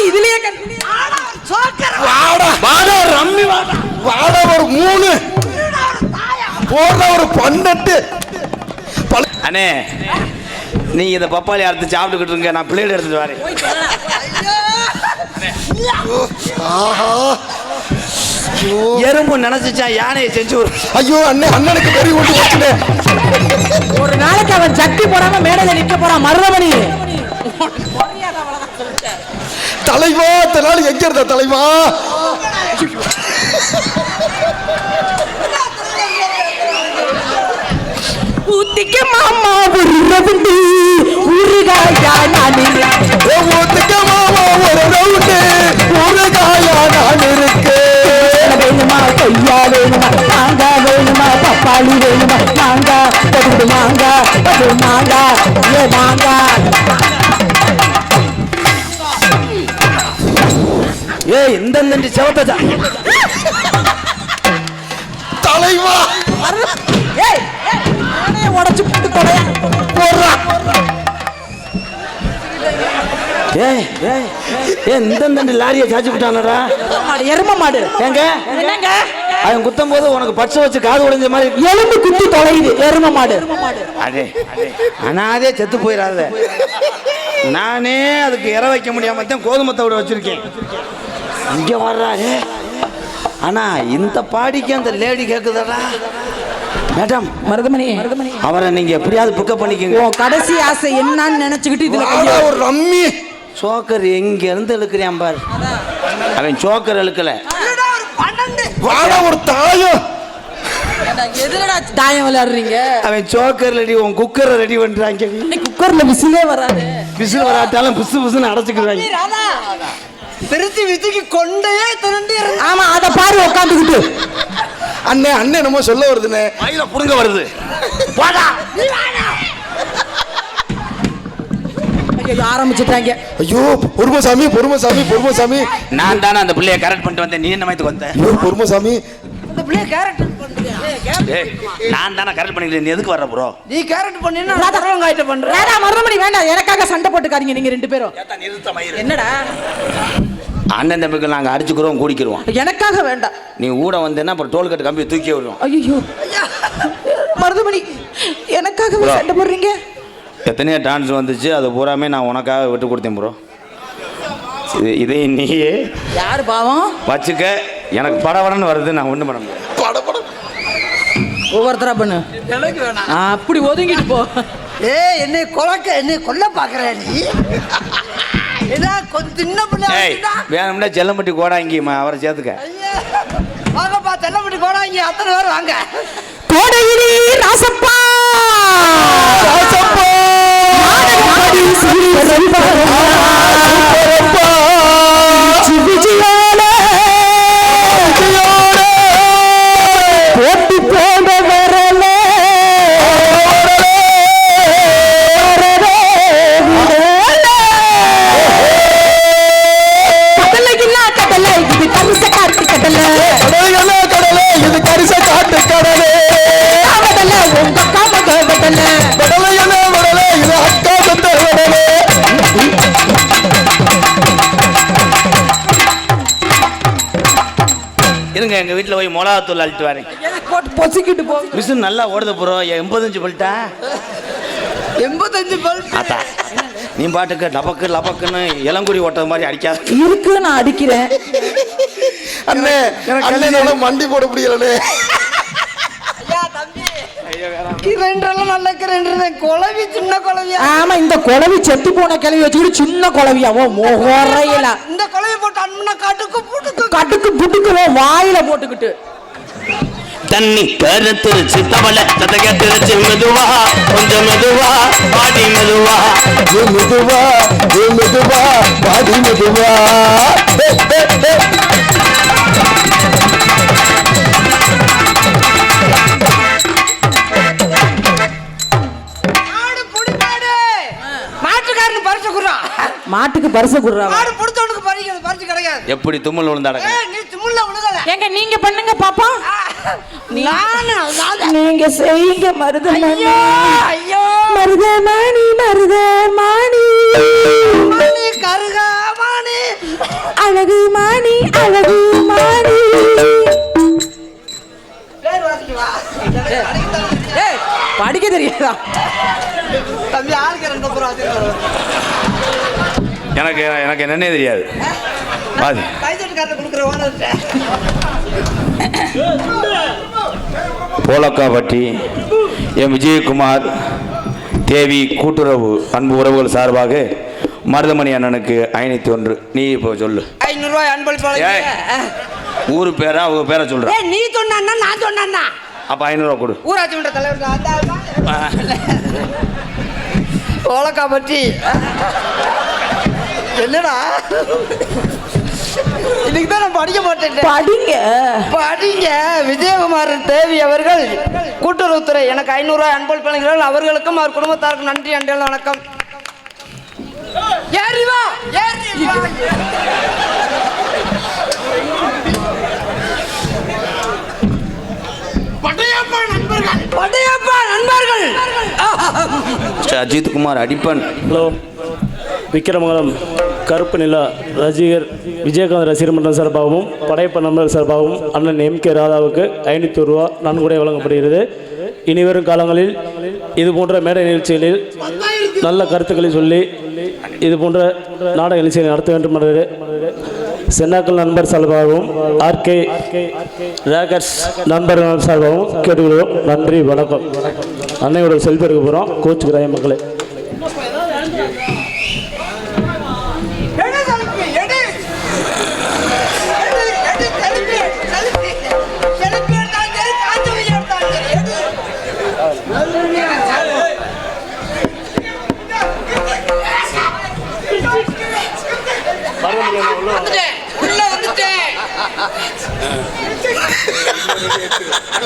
இதுலயே வாடா. வாடா ரம்மி வாடா. வாடா ஒரு மூணு. போடுற ஒரு பன்னெண்டு. பல- அண்ணே நீங்க இந்த பப்பாளி அறுத்து சாப்பிட்டுக்கிட்டு இருங்க நான் பிளேட் எடுத்துட்டு வரேன். எறும்பு நினைச்சுச்சா யானையை செஞ்சு ஒரு ஐயோ அண்ணன் அண்ணனுக்கு பெரிய ஓட்டு ஒரு நாளைக்கு அவன் சட்டி போடாம மேடையில நிக்க போறான் மருதமணி. தலைவா நாள் எங்க இருந்த தலைவா? ஊத்திக்க மாமா உருவண்டி ஊறுகாயா நான். ஏ, ஊத்துக்க மாமா ஒரு ரவுண்டு ஊறுகாயா நான் இருக்கு. வேணுமா கொய்யா வேணுமா மாங்காய் வேணுமா பப்பாளி வேணுமா மாங்காய் பது மாங்காய் பது இந்த செவத்த தலைவா! ஏய் ஏய், உடைச்சு போட்டு தொலையா போடுறா. ஏய் ஏய் ஏய் இந்த லாரியை சாச்சு விட்டானடா. மாடு எரும மாடு. ஏங்க என்னங்க? அவன் குத்தும் போது உனக்கு பச்சை வச்சு காது உடைஞ்ச மாதிரி எலும்பு குத்தி தொலையுது. எரும மாடு. அனாதே செத்து போயிடாத நானே அதுக்கு இற வைக்க முடியாம தான் கோதுமை தவிட வச்சிருக்கேன். இங்க வர்றாரு ஆனா இந்த பாடிக்கு அந்த லேடி கேக்குதடா? மேடம் மருதமணி. மருதமணி அவரை நீங்க எப்படியாவது பிக்கப் பண்ணிக்கங்க. உன் கடைசி ஆசை என்னன்னு நினைச்சுக்கிட்டு இதுல ஒரு ரம்மி. சோக்கர் எங்க இருந்து இழுக்கிறியான் பாரு. அவன் சோக்கர் இழுக்கல. வாடா ஒரு தாயம். எதுலடா தாயம் விளையாடுறீங்க? அவன் சோக்கர் ரெடி உன் குக்கரை ரெடி பண்றாங்க. குக்கர்ல விசிலே வராது. விசில் வராட்டாலும் பிசு பிசுன்னு அடைச்சிக்கிறாங்க திருச்சி விசிக்கு கொண்டே திரண்டு ஆமா அத பாரு உட்காந்துக்கிட்டு. அண்ணே அண்ணே என்னமோ சொல்ல வருதுண்ணே. மயில புடுங்க வருது. போடா. ஆரம்பிச்சுட்டாங்க. ஐயோ பொறுமசாமி பொறுமசாமி பொறுமசாமி. நான் தானே அந்த பிள்ளைய கரெக்ட் பண்ணிட்டு வந்தேன். நீ என்ன மயத்துக்கு வந்த? ஐயோ பொறுமசாமி. இந்த பிள்ளைய ஏய், நான் தானே கரெக்ட் பண்ணிக்கிறேன். நீ எதுக்கு வர்ற ப்ரோ நீ கேரக்டர் பண்ணினா ராதா. புறவங்காயிட்ட பண்ற வேண்டாம் மருதமணி வேண்டாம். எனக்காக சண்டை போட்டுக்காதீங்க நீங்க ரெண்டு பேரும். என்னடா? அண்ணன் தம்பிக்கு நாங்கள் அடிச்சுக்கிறோம் கூடிக்கிறோம். எனக்காக வேண்டாம். நீ ஊட வந்தேன்னா அப்புறம் டோல்கேட் கம்பி தூக்கி விடுவோம் ஐயோ மருதமணி எனக்காக. சண்டை போடுறீங்க? எத்தனையோ டான்ஸ் வந்துச்சு. அது பூராமே நான் உனக்காக விட்டு கொடுத்தேன் ப்ரோ இது இதை நீயே யாரு பாவம்? வச்சுக்க. எனக்கு படபடன்னு வருது நான் ஒன்றும் பண்ண முடியாது. ஒவ்வொருத்தரா பண்ணு. எனக்கு வேணாம். ஆ, அப்படி ஒதுங்கிட்டு போ. ஏய் என்னை கொலக்க என்னை கொல்ல பாக்குற நீ? வேணும்னா செல்லம்பட்டி கோடாங்கி அவரை சேர்த்துக்க. வாங்கப்பா தெல்லப்பட்டி போடாங்க அத்தனை பேர் வாங்க. கோடையிலே ராசப்பா! ராசப்பா! இருங்க எங்கள் வீட்டில் போய் மிளகாத்தூள் அழிட்டு வரேன். போட்டு பொசிக்கிட்டு போ. மிஷின் நல்லா ஓடுது ப்ரோ எண்பத்தஞ்சு பல்ட்டா எண்பத்தஞ்சு ஆத்தா நீ பாட்டுக்கு டபக்கு லபக்குன்னு இளங்குடி ஓட்டது மாதிரி அடிக்காத. இருக்கு நான் அடிக்கிறேன். அண்ணே அண்ணனால மண்டி போட முடியலண்ணே. ரெண்டெல்லாம் நல்ல ரெண்டு குழவி சின்ன குழவியா? ஆமா இந்த குழவி செத்து போன கிளவி வச்சுக்கிட்டு சின்ன குழவியாவோ முறையில இந்த குழவி போட்டு அண்ணா காட்டுக்கு போட்டுக்கு கட்டுக்கு புட்டுக்குவோ வாயில போட்டுக்கிட்டு. தண்ணி கருத்துருச்சு தவளை சதக திருச்சு மெதுவா கொஞ்சம் மெதுவா பாடி மெதுவா. மெதுவா மெதுவா பாடி மெதுவா. மாட்டுக்கு பரிசு குடுறாங்க மாடு புடிச்சவனுக்கு பறிக்கிறது பறிச்சு கிடைக்காது எப்படி தும்மல் விழுந்தாடங்க ஏய், நீ திமுள்ள விழுகல. எங்க நீங்க பண்ணுங்க பாப்பா நானு நானு. நீங்க செய்யுங்க மருதமணி. ஐயோ ஐயோ. மருதமணி மருதமணி. மணி கருகாமணி அழகு மாணி அழகு மாணி. பேர் வாசிக்குவா ஏய், படிக்க தெரியாதா? தம்பி ஆளுக்கு ரெண்டு பேர் வாசிக்கிறோம் எனக்கு எனக்கு என்னன்னே தெரியாது. பாதி. போலக்காப்பட்டி எம். விஜயகுமார் தேவி கூட்டுறவு அன்பு உறவுகள் சார்பாக மருதமணி அண்ணனுக்கு ஐநூற்றி ஒன்று. நீ இப்போ சொல்லு. ஐநூறுரூவா அன்பளிப்பாளர் ஏய். ஊர் பேரா அவங்க பேரை ஏய் நீ சொன்னா நான் சொன்னா அப்போ ஐநூறுரூவா கொடு. ஊராட்சி மன்ற தலைவர். ஓலக்கா பற்றி என்னடா? இன்னைக்கு தான் நான் படிக்க மாட்டேன் படிங்க. படிங்க. விஜயகுமார் தேவி அவர்கள் கூட்டுறவுத்துறை எனக்கு ஐநூறுரூவா அன்பள் பண்ணுகிறார்கள் அவர்களுக்கும் அவர் குடும்பத்தாருக்கும் நன்றி அன்றைய வணக்கம். ஏறி வா ஏறி வா. படையப்பா நண்பர்கள். அஜித் குமார் அடிப்பன். ஹலோ. விக்கிரமங்கலம். கருப்பு நிலா ரசிகர் விஜயகாந்த் ரசிகர் மன்றம் சார்பாகவும் படையப்ப நண்பர் சார்பாகவும் அண்ணன் எம் கே ராதாவுக்கு ஐநூற்றி ரூபா நன்கொடை வழங்கப்படுகிறது. இனிவரும் காலங்களில் இது போன்ற மேடை நிகழ்ச்சிகளில் நல்ல கருத்துக்களை சொல்லி இது போன்ற நாடக நிகழ்ச்சிகளை நடத்த வேண்டும் என்று சென்னாக்கள் நண்பர் சார்பாகவும் ஆர்கே ரேகர்ஸ் நண்பர் சார்பாகவும் கேட்டுக்கொள்வோம் நன்றி வணக்கம். அன்னையோட செல்ஃபி எடுக்க போகிறோம் கிராய மக்களே.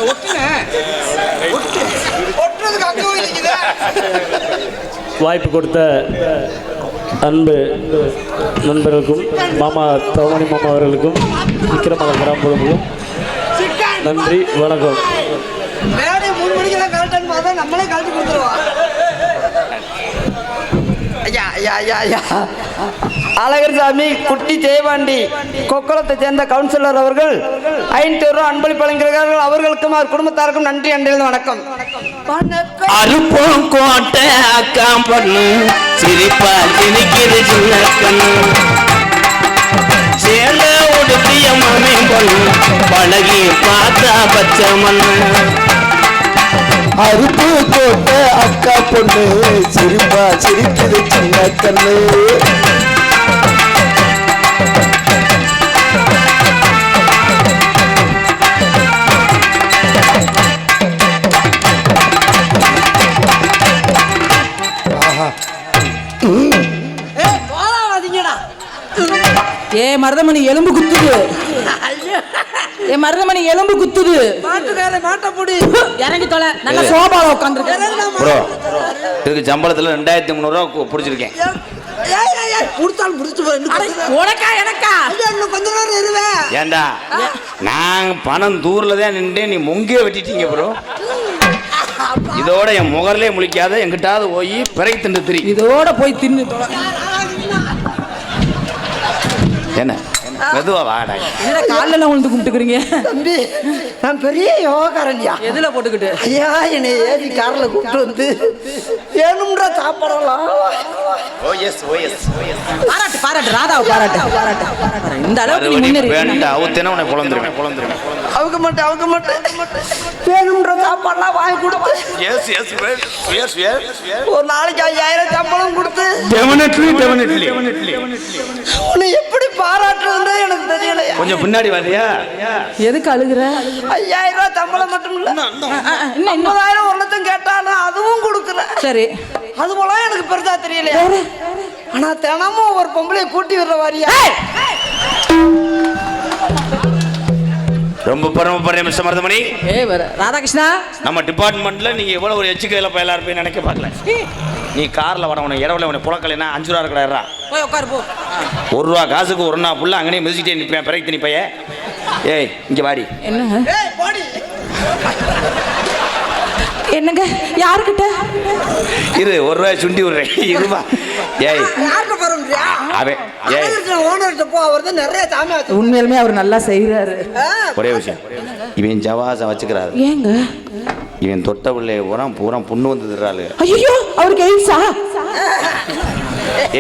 ஒட்டுனேன். ஒட்டுறதுக்கு அங்க. வாய்ப்பு கொடுத்த அன்பு நண்பர்களுக்கும் மாமா தவமணி மாமா அவர்களுக்கும் விக்கிரமங்கல கிராம பொதுமக்களுக்கும் சிக்கன் நன்றி வணக்கம் நம்மளே கழட்டி கொடுத்துருவோம் ஐயா ஐயா ஐயா ஐயா அழகர் சாமி குட்டி தேவாண்டி கொக்கலத்தை சேர்ந்த கவுன்சிலர் அவர்கள் ஐநூறு ரூபா அன்பளிப்பு அவர்களுக்கும் அவர் குடும்பத்தாருக்கும் நன்றி அன்றிலிருந்து வணக்கம். அறுப்போம் கோட்டை அக்காம் பண்ணு சிரிப்பா சிரிக்கிற சின்ன கண்ணு சேல உடுத்திய மாமே பண்ணு பழகி பார்த்தா பச்சை மண்ணு அறுப்பு போட்ட அக்கா பொண்ணு சிரிப்பா சிரிக்குது சின்ன கண்ணு. ஏ மருதமணி எலும்பு குத்துது. ஏ மருதமணி எலும்பு குத்துது. மாட்டுக்கார மாட்ட புடி இறங்கி தொலை. நல்லா சோபால உட்காந்துருக்க ப்ரோ இதுக்கு சம்பளத்தில் ரெண்டாயிரத்தி முந்நூறுரூவா பிடிச்சிருக்கேன். கொடுத்தாலும் நேரம். உனக்கா எனக்கா? ஐயா, இன்னும் கொஞ்ச நேரம் இருவேன் ஏண்டா நான் பணம் தூரில் தான் நின்று நீ முங்கே வெட்டிட்டீங்க ப்ரோ. இதோட என் முகர்லே முழிக்காத எங்கிட்டாவது போய் பிறகு திண்டு திரி. இதோட போய் தின்னு என்ன? மெதுவா வாடா. என்ன காலில் விழுந்து கும்பிட்டுக்கிறீங்க? தம்பி நான் பெரிய யோகாரன்யா எதுல போட்டுக்கிட்டு? ஐயா என்னை ஏறி கார்ல கூப்பிட்டு வந்து வேணும்ன்ற சாப்பாடெல்லாம். ஓ எஸ் ஓ எஸ் பாராட்டு பாராட்டு ராதாவை பாராட்டு. பாராட்டு. இந்த அளவுக்கு நீ முன்னேறி பேண்ட அவுத்தேன்னா உன்னை குழந்துருவேன் குழந்துருவேன் அவங்க மட்டும் அவங்க மட்டும் வேணும்ன்ற சாப்பாடெல்லாம் வாங்கி கொடுத்து. எஸ் எஸ் எஸ் எஸ் ஒரு நாளைக்கு ஐயாயிரம் சம்பளம் கொடுத்து. டெஃபினெட்லி டெஃபினெட்லி உன்னை எப்படி பாராட்டுறது எனக்கு தெரியலையா? கொஞ்சம் பின்னாடி வரியா? எதுக்கு அழுகுற? ஐயாயிரம் ரூபாய் சம்பளம் மட்டும் இல்ல. ஐம்பதாயிரம் ஒரு லட்சம் கேட்டாலும் அதுவும் கொடுக்கல சரி. அது போல எனக்கு பெருசா தெரியலையா? ஆனா தினமும் ஒரு பொம்பளைய கூட்டி விடுற வாரியா? ரொம்ப பரமப்படுறேன் மிஸ்டர் மருதமணி ஏய் வர ராதாகிருஷ்ணா? நம்ம டிபார்ட்மெண்ட்ல நீங்க எவ்வளவு ஒரு எச்சுக்கையில பயலா இருப்பேன்னு நினைக்க பார்க்கல நீ கார்ல வர உனக்கு இடவுல உனக்கு புழக்கலைன்னா அஞ்சு ரூபா இருக்கடா போய் உட்காரு போ. ஒரு ரூபா காசுக்கு ஒரு நாள் ஃபுல்லாக அங்கனே மிதிச்சிட்டே நிற்பேன் பிறகு நிப்பைய ஏய் இங்க வாடி. என்ன ஏய் போடி. என்னங்க? யாருக்கிட்ட? இரு ஒரு ரூபாய் சுண்டி விடுறேன். இருபா ஏய். அப்படியா அவன் ஏய். ஓனர்கிட்ட போ அவர் தான் நிறைய சாமி உண்மையிலுமே அவர் நல்லா செய்யறாரு ஒரே விஷயம். இவன் ஜவாசம் வச்சுக்கிறாரு. ஏங்க? இவன் தொட்ட பிள்ளைய பூரா பூரா புண்ணு வந்து திடுறாளு ஐயோ அவருக்கு எய்ட்ஸா?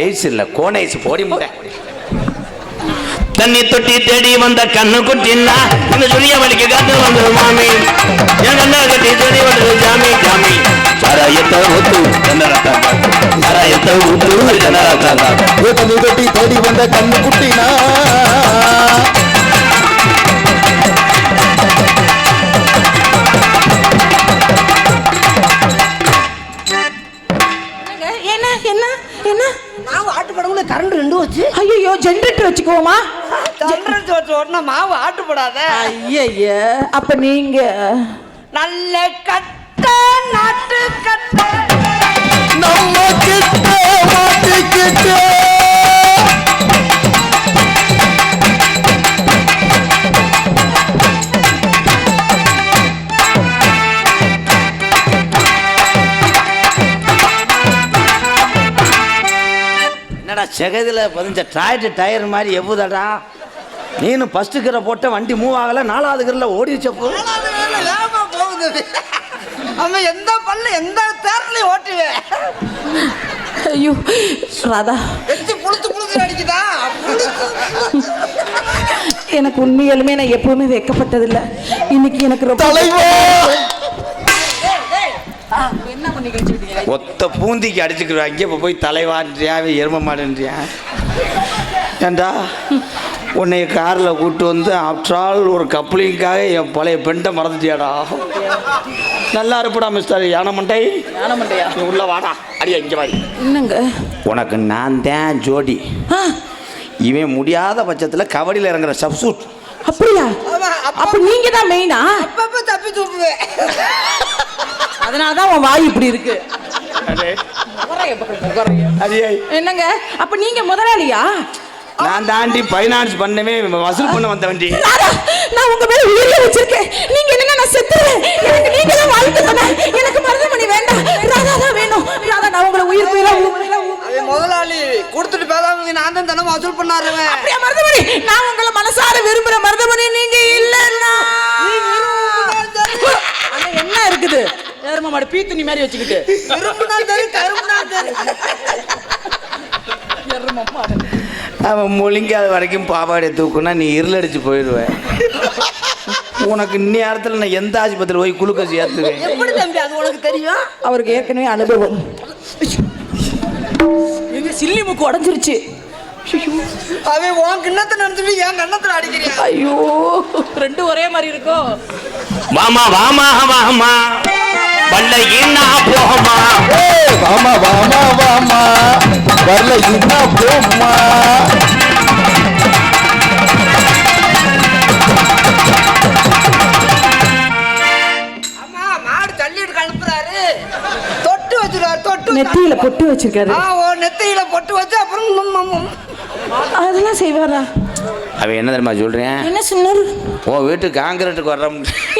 எய்ட்ஸ் இல்ல கோனைஸ் போடி முட்டை. தண்ணி தொட்டி தேடி வந்த கண்ணு குட்டின்னா இந்த சொல்லிய வலிக்கு காத்து வந்தது மாமி. என் கண்ணா கட்டி தேடி வந்தது ஜாமி ஜாமி சாராயத்தை ஊத்து ஜனரத்தா சாராயத்தை ஊத்து ஜனரத்தா ஏ தண்ணி தொட்டி தேடி வந்த கண்ணு குட்டினா என்ன என்ன என்ன? மாவு ஆட்டு படங்குல கரண்ட் ரெண்டு வச்சு. ஐயோ ஜென்ரேட்டர் வச்சுக்குவோமா? ஓட்டினா மாவு ஆட்டுப்படாத. ஐய அப்ப நீங்க? நல்ல கட்ட நாட்டு கட்ட. நம்ம கிட்ட மாட்டிக்கிட்டு என்னடா செகதில் பதிஞ்ச டிராக்டர் டயர் மாதிரி எவ்வளோடா நீனு ஃபஸ்ட்டு கிற போட்ட வண்டி மூவ் ஆகலை நாலாவது கிரில் ஓடிச்சப்போ வேகமா போகுது. அவன் எந்த பல்ல எந்த தேர்லையும் ஓட்டுவேன் ஐயோ ராதா. எச்சு புளுத்து புளுத்து அடிக்குதா. எனக்கு உண்மையாலுமே நான் எப்பவுமே வெக்கப்பட்டதில்ல. இன்னைக்கு எனக்கு ரொம்ப தலைவா! ஒத்த பூந்திக்கு அடிச்சுக்கிறோம் அங்கே இப்போ போய் தலைவான்றியா எரும மாடுன்றியா? ஏண்டா? உன்னை காரில் கூட்டு வந்து ஆஃப்டர் ஆல் ஒரு கப்ளிங்காக என் பழைய பெண்டை மறந்துட்டியாடா. நல்லா இருப்படா மிஸ்டர் யானை மண்டை? நீ உள்ள வாடா. அடியா இங்கே வாடி. என்னங்க? உனக்கு நான் தான் ஜோடி. ஆ, இவன் முடியாத பட்சத்தில் கபடியில் இறங்குற சப்சூட் அப்படியா? அப்ப- நீங்க தான் மெயினா அப்பப்ப தப்பி தூப்புவேன் அதனால தான் உன் வாய் இப்படி இருக்கு. என்னங்க? அப்ப நீங்க முதலாளியா? நான் தாண்டி ஃபைனான்ஸ் பண்ணவே வசூல் பண்ண வந்த வண்டி நான் உங்க மேல உயிரை வச்சிருக்கேன். நீங்க இல்லைன்னா நான் செத்துருவேன் எனக்கு நீங்க தான் வாழ்க்கை தானே எனக்கு மருதமணி வேண்டாம். ராதா தான் வேணும். ராதா நான் உங்களை உயிர் உயிரா உயிரா அவன் முதலாளி கொடுத்துட்டு பேசாம நான் தான் தினம் வசூல் பண்ணாருவேன் அப்படியா மருதமணி? நான் உங்களை மனசார விரும்புற மருதமணி நீங்க இல்லன்னா. என்ன இருக்குது? ஏறுமா மாடு பீ துணி மாதிரி வச்சுக்கிட்டு. விரும்பினால் தரு கரும்பினால் தரு அவன் முழிங்காத வரைக்கும் பாவாடை தூக்குனா நீ இருளடிச்சு போயிடுவ உனக்கு இந்நேரத்தில் நான் எந்த ஆஸ்பத்திரி போய் குளுக்கோஸ் ஏற்றுவேன் எப்படி தம்பி? அது உனக்கு தெரியும்? அவருக்கு ஏற்கனவே அனுபவம். சில்லி மூக்கு உடஞ்சிருச்சு. அவன் உன் கிண்ணத்தை நடந்துட்டு என் கண்ணத்துல அடிக்கிறியா? ஐயோ. ரெண்டும் ஒரே மாதிரி இருக்கும் வாமா வாமா வாமா. பல்லையின்னா போமா வாமா வாமா வாமா. வரல என்ன போம்மா ஆமா மாடு தொட்டு நெத்தியில பொட்டு வச்சிருக்காரு. நெத்தியில பொட்டு வச்சு அப்புறம். அதெல்லாம் செய்வாரா? அவன் என்ன தெரியுமா சொல்கிறேன் என்ன சொன்னாரு உன் வீட்டு காங்கிரீட்டுக்கு வர்ற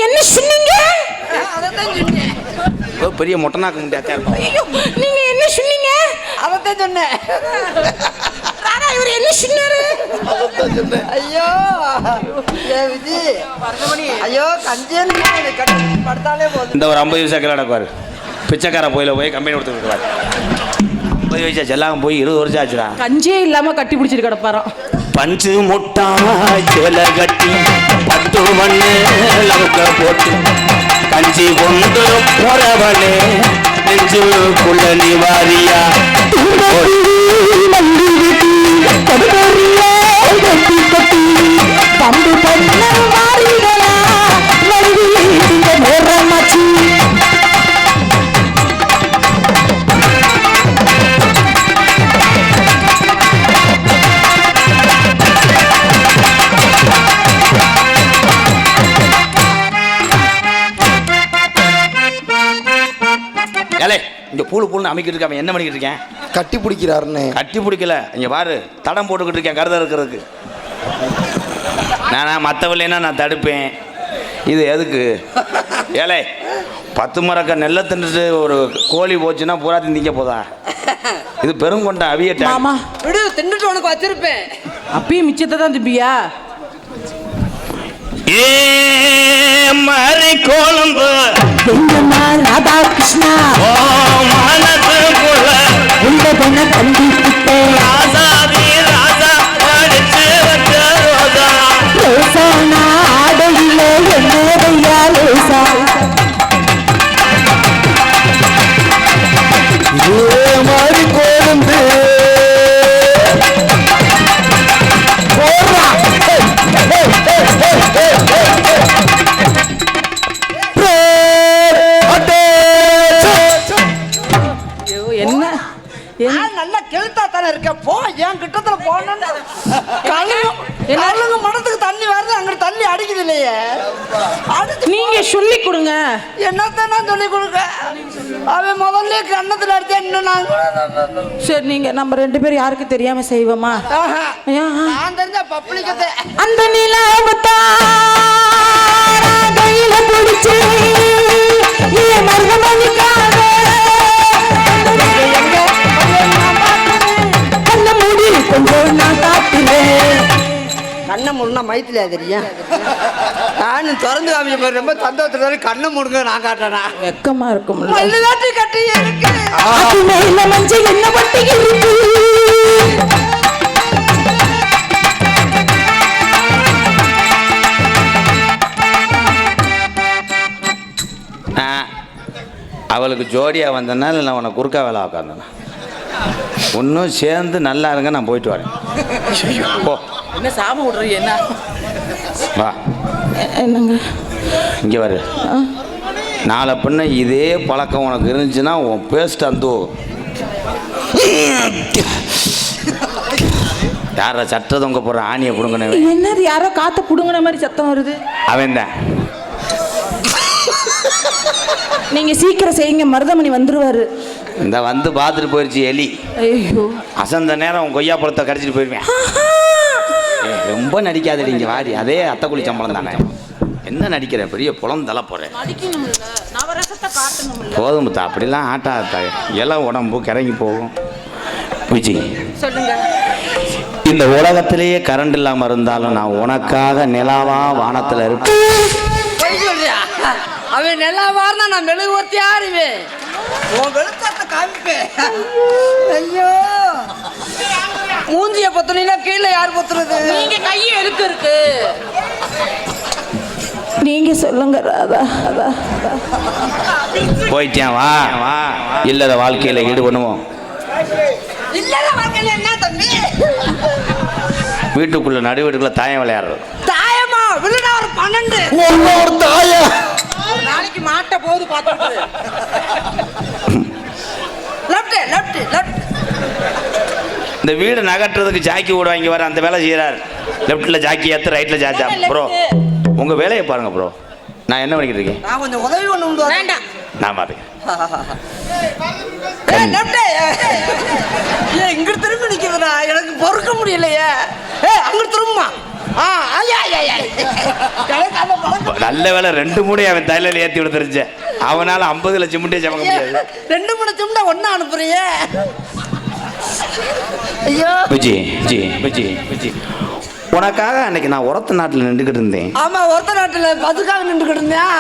என்ன சொன்னீங்க? அதைத்தான் சொன்னேன். பெரிய மொட்டனாக்க முடியாதா இருக்கும் நீங்க என்ன சொன்னீங்க? அதைத்தான் சொன்னேன். இவர் என்ன சொன்னாரு? ஐயோ ஏ விஜி. ஐயோ கஞ்சேன்னு கட்டி படுத்தாலே போதும். இந்த ஒரு ஐம்பது வயசா கிளடக்குவார் பிச்சைக்கார போயில போய் கம்பெனி கொடுத்துருக்குறாரு ஐம்பது வயசா செல்லாம் போய் இருபது வருஷம் ஆச்சுடா. கஞ்சே இல்லாம கட்டி பிடிச்சிட்டு கிடப்பாராம். பஞ்சு முட்டாய் சேலை கட்டி பத்து மண்ணு லவுக்க போட்டு கஞ்சி கொண்டு போறவனே நெஞ்சுக்குள்ள நீ வாரியா பம்பு பண்ண நேரமாச்சு ஏலே இங்க பூலு பூல்னு அமைக்கிட்டு இருக்க அவன் என்ன பண்ணிக்கிட்டு இருக்கேன்? கட்டி பிடிக்கிறாருன்னு. கட்டி பிடிக்கல. இங்க பாரு தடம் போட்டுக்கிட்டு இருக்கேன் கருதா இருக்கிறதுக்கு. நானா மற்றவில்லைன்னா நான் தடுப்பேன்? இது எதுக்கு? ஏலே பத்து மரக்க நெல்லை தின்னுட்டு ஒரு கோழி போச்சுன்னா பூரா திங்க போதா? இது பெருங்கொண்ட அவிய மாமா. விடு தின்னுட்டு உனக்கு வச்சிருப்பேன். அப்பயும் மிச்சத்தை தான் திப்பியா ஏ மறை கோலம்பு ராதா கிருஷ்ணா. ஓ மனசுக்குள்ள உள்ள பொண்ண கண்டிப்பிட்டே ராசாதி என்னத்தான் சொல்லி கொடுக்க. அவன் முதல்ல கண்ணத்துல அடிச்சா இன்னும் நான் சரி நீங்க நம்ம ரெண்டு பேரும் யாருக்கு தெரியாம செய்வோமா? நான் தெரிஞ்ச பப்ளிக்கத்தை. அந்த நிலாவத்தா கையில பிடிச்சு ஏன் மருதமணிக்காக கண்ண மூடி கொஞ்சம் நான் காட்டுறேன் கண்ணை மூடுனா மைத்திலியா தெரியும் நானும் திறந்து காமிக்க ரொம்ப சந்தோஷத்துல கண்ணை மூடுங்க நான் காட்டுறேன்? வெக்கமா இருக்கும்ல. மல்லுதாட்டி கட்டி இருக்கு அது மேல மஞ்சள் என்ன பட்டி இருக்கு? நான் அவளுக்கு ஜோடியாக வந்தேன்னா இல்லை நான் உனக்கு குறுக்கா வேலை உட்காந்தேன்னா ஒன்றும் சேர்ந்து நல்லா இருங்க நான் போயிட்டு வரேன். ஐயோ, போ. என்ன சாம விடுறீங்க என்ன? வா. என்னங்க? இங்கே வரு நாளை பின்ன இதே பழக்கம் உனக்கு இருந்துச்சுன்னா உன் பேஸ்ட் அந்த. யார சட்டை தொங்க போடுற ஆணியை பிடுங்கணும் என்னது யாரோ காத்த புடுங்கின மாதிரி சத்தம் வருது? அவன் தான். நீங்க சீக்கிரம் செய்யுங்க மருதமணி வந்துருவாரு. இந்த வந்து பார்த்துட்டு போயிடுச்சு எலி. ஐயோ. அசந்த நேரம் உன் கொய்யா பழத்தை கடிச்சிட்டு போயிருவேன். ரொம்ப நடிக்காதடி இங்கே வாடி. அதே அத்தைக்குழி சம்பளம் தானே. என்ன நடிக்கிற? பெரிய புலம் தலை போகிறேன் போதும் முத்தா. அப்படிலாம் ஆட்டாத இளம் உடம்பு கிறங்கி போகும். சொல்லுங்க. இந்த உலகத்திலேயே கரண்ட் இல்லாமல் இருந்தாலும் நான் உனக்காக நிலாவா வானத்தில் இருப்பேன். அவன் நல்லா வாரினா நான் மெழுகுவர்த்தி ஆறிவேன். உன் வெளிச்சத்தை காமிப்பேன். ஐயோ. மூஞ்சிய பத்துனா கீழே யார் பத்துறது? நீங்க கையை எதுக்கு இருக்கு. நீங்க சொல்லுங்க ராதா. போயிட்டேன் வா. வா இல்லத வாழ்க்கையில் ஈடுபடுவோம். இல்லாத வாழ்க்கையில என்ன தம்பி? வீட்டுக்குள்ளே நடு வீட்டுக்குள்ளே தாயம் விளையாடுறது. தாயமா? விழுடா ஒரு பன்னெண்டு. ஒரு தாயா. நாளைக்கு மாட்ட போது பார்த்துட்டு லெஃப்ட் லெஃப்ட் லெஃப்ட் இந்த வீடு நகட்டுறதுக்கு ஜாக்கி ஓட வாங்கி வர அந்த வேலை செய்கிறார் லெஃப்ட்டில் ஜாக்கி ஏற்று ரைட்டில் ஜாக்கி. ப்ரோ உங்கள் வேலையை பாருங்க ப்ரோ. நான் என்ன பண்ணிக்கிட்டு இருக்கேன்? நான் கொஞ்சம் உதவி ஒன்று உண்டு. வேண்டாம். நான் பார்த்துக்கேன் ஏய் லெஃப்ட் ஏய் இங்க திரும்பி நிக்கிறதுடா. எனக்கு பொறுக்க முடியலையே. ஏய் அங்க திரும்புமா. நல்ல வேலை ரெண்டு மூணு அவன் தலையில் ஏற்றி விடுத்துருச்சு அவனால் ஐம்பது லட்சம் முட்டே சமக்க முடியாது. ரெண்டு மூணு சிம்டா ஒண்ணா அனுப்புறியே? ஐயோ. விஜி விஜி விஜி விஜி. உனக்காக அன்னைக்கு நான் உரத்த நாட்டில் நின்றுக்கிட்டு இருந்தேன். ஆமா ஒருத்த நாட்டுல பதுக்காக நின்றுக்கிட்டு இருந்தேன்.